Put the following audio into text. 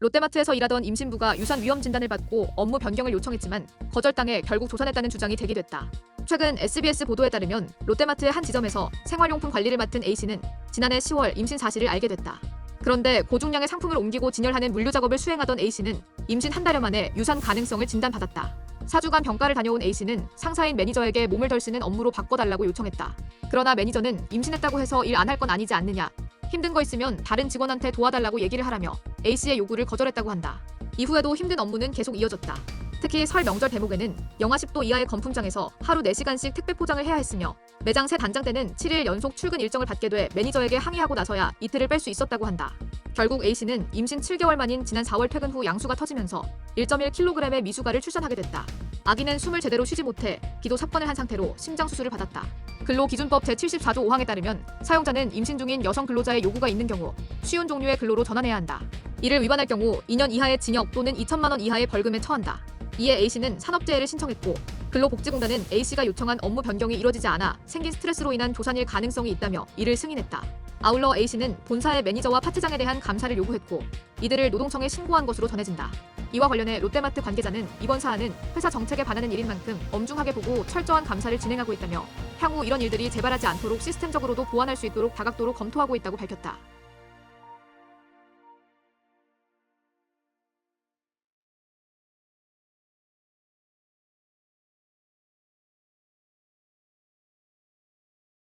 롯데마트에서 일하던 임신부가 유산 위험 진단을 받고 업무 변경을 요청했지만 거절당해 결국 조산했다는 주장이 제기됐다. 최근 SBS 보도에 따르면 롯데마트의 한 지점에서 생활용품 관리를 맡은 A씨는 지난해 10월 임신 사실을 알게 됐다. 그런데 고중량의 상품을 옮기고 진열하는 물류 작업을 수행하던 A씨는 임신 한 달여 만에 유산 가능성을 진단받았다. 4주간 병가를 다녀온 A씨는 상사인 매니저에게 몸을 덜 쓰는 업무로 바꿔달라고 요청했다. 그러나 매니저는 임신했다고 해서 일 안 할 건 아니지 않느냐. 힘든 거 있으면 다른 직원한테 도와달라고 얘기를 하라며 A씨의 요구를 거절했다고 한다. 이후에도 힘든 업무는 계속 이어졌다. 특히 설 명절 대목에는 영하 10도 이하의 건풍장에서 하루 4시간씩 택배 포장을 해야 했으며 매장 새 단장 때는 7일 연속 출근 일정을 받게 돼 매니저에게 항의하고 나서야 이틀을 뺄 수 있었다고 한다. 결국 A씨는 임신 7개월 만인 지난 4월 퇴근 후 양수가 터지면서 1.1kg의 미숙아를 출산하게 됐다. 아기는 숨을 제대로 쉬지 못해 기도 삽관을 한 상태로 심장 수술을 받았다. 근로기준법 제74조 5항에 따르면 사용자는 임신 중인 여성 근로자의 요구가 있는 경우 쉬운 종류의 근로로 전환해야 한다. 이를 위반할 경우 2년 이하의 징역 또는 2천만 원 이하의 벌금에 처한다. 이에 A씨는 산업재해를 신청했고 근로복지공단은 A씨가 요청한 업무 변경이 이뤄지지 않아 생긴 스트레스로 인한 조산일 가능성이 있다며 이를 승인했다. 아울러 A씨는 본사의 매니저와 파트장에 대한 감사를 요구했고 이들을 노동청에 신고한 것으로 전해진다. 이와 관련해 롯데마트 관계자는 이번 사안은 회사 정책에 반하는 일인 만큼 엄중하게 보고 철저한 감사를 진행하고 있다며 향후 이런 일들이 재발하지 않도록 시스템적으로도 보완할 수 있도록 다각도로 검토하고 있다고 밝혔다.